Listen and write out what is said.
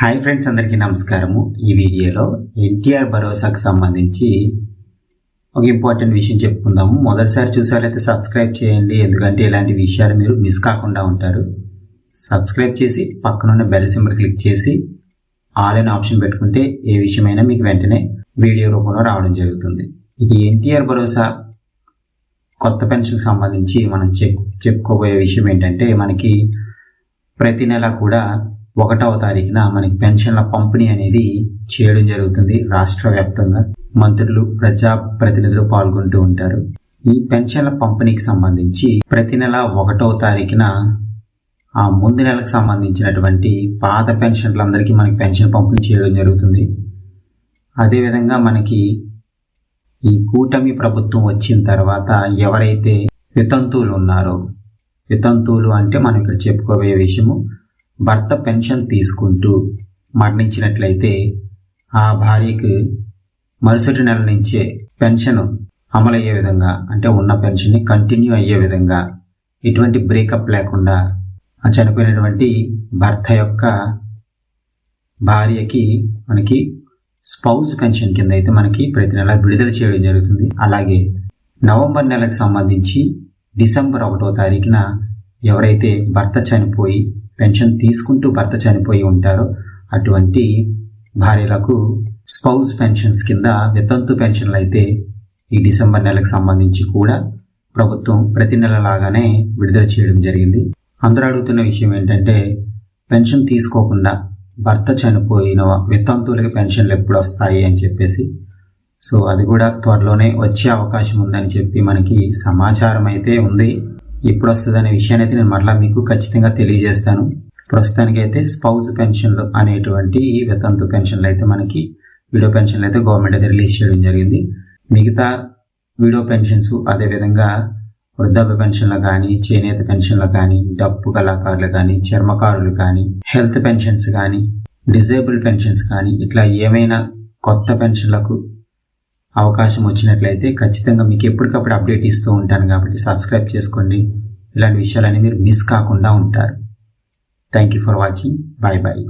Hi friends అందరికీ నమస్కారము. ఈ వీడియోలో ఎన్టీఆర్ భరోసాకు సంబంధించి ఒక ఇంపార్టెంట్ విషయం చెప్పుకుందాము. మొదటిసారి చూసేవాళ్ళైతే సబ్స్క్రైబ్ చేయండి ఎందుకంటే ఇలాంటి విషయాలు మీరు మిస్ కాకుండా ఉంటారు. సబ్స్క్రైబ్ చేసి పక్కనున్న బెల్ సింబల్ క్లిక్ చేసి ఆల్ అనే ఆప్షన్ పెట్టుకుంటే ఏ విషయమైనా మీకు వెంటనే వీడియో రూపంలో రావడం జరుగుతుంది. ఇక ఎన్టీఆర్ భరోసా కొత్త పెన్షన్కి సంబంధించి మనం చెప్పుకోబోయే విషయం ఏంటంటే మనకి ప్రతి నెల కూడా ఒకటవ తారీఖున మనకి పెన్షన్ల పంపిణీ అనేది చేయడం జరుగుతుంది రాష్ట్ర వ్యాప్తంగా మంత్రులు ప్రజా ప్రతినిధులు పాల్గొంటూ ఉంటారు. ఈ పెన్షన్ల పంపిణీకి సంబంధించి ప్రతి నెల ఒకటవ తారీఖున ఆ ముందు నెలకు సంబంధించినటువంటి పాత పెన్షన్లందరికీ మనకి పెన్షన్ పంపిణీ చేయడం జరుగుతుంది. అదేవిధంగా మనకి ఈ కూటమి ప్రభుత్వం వచ్చిన తర్వాత ఎవరైతే వితంతువులు ఉన్నారో వితంతువులు అంటే మనం ఇక్కడ చెప్పుకోబోయే విషయము భర్త పెన్షన్ తీసుకుంటూ మరణించినట్లయితే ఆ భార్యకు మరుసటి నెల నుంచే పెన్షన్ అమలయ్యే విధంగా అంటే ఉన్న పెన్షన్ని కంటిన్యూ అయ్యే విధంగా ఎటువంటి బ్రేకప్ లేకుండా ఆ చనిపోయినటువంటి భర్త యొక్క భార్యకి మనకి స్పౌజ్ పెన్షన్ కింద అయితే మనకి ప్రతి నెల విడుదల చేయడం జరుగుతుంది. అలాగే నవంబర్ నెలకు సంబంధించి డిసెంబర్ ఒకటో తారీఖున ఎవరైతే భర్త చనిపోయి పెన్షన్ తీసుకుంటూ భర్త చనిపోయి ఉంటారో. అటువంటి భార్యలకు స్పౌజ్ పెన్షన్స్ కింద వితంతు పెన్షన్లు అయితే ఈ డిసెంబర్ నెలకు సంబంధించి కూడా ప్రభుత్వం ప్రతి నెల లాగానే విడుదల చేయడం జరిగింది. అందరూ అడుగుతున్న విషయం ఏంటంటే పెన్షన్ తీసుకోకుండా భర్త చనిపోయిన వితంతువులకి పెన్షన్లు ఎప్పుడు వస్తాయి అని చెప్పేసి. సో అది కూడా త్వరలోనే వచ్చే అవకాశం ఉందని చెప్పి మనకి సమాచారం అయితే ఉంది. ఎప్పుడు వస్తుంది అనే విషయాన్ని అయితే నేను మరలా మీకు ఖచ్చితంగా తెలియజేస్తాను. ప్రస్తుతానికి అయితే స్పౌజ్ పెన్షన్లు అనేటువంటి ఈ వితంతు పెన్షన్లు అయితే మనకి వీడియో పెన్షన్లు అయితే గవర్నమెంట్ అయితే రిలీజ్ చేయడం జరిగింది. మిగతా వీడియో పెన్షన్స్ అదేవిధంగా వృద్ధాప్య పెన్షన్లు కానీ చేనేత పెన్షన్లు కానీ డప్పు కళాకారులు కానీ చర్మకారులు కానీ హెల్త్ పెన్షన్స్ కానీ డిజేబుల్ పెన్షన్స్ కానీ ఇట్లా ఏమైనా కొత్త పెన్షన్లకు అవకాశం వచ్చినట్లయితే ఖచ్చితంగా మీకు ఎప్పటికప్పుడు అప్డేట్ ఇస్తూ ఉంటాను కాబట్టి సబ్స్క్రైబ్ చేసుకోండి. ఇలాంటి విషయాలన్నీ మీరు మిస్ కాకుండా ఉంటారు. Thank you for watching bye bye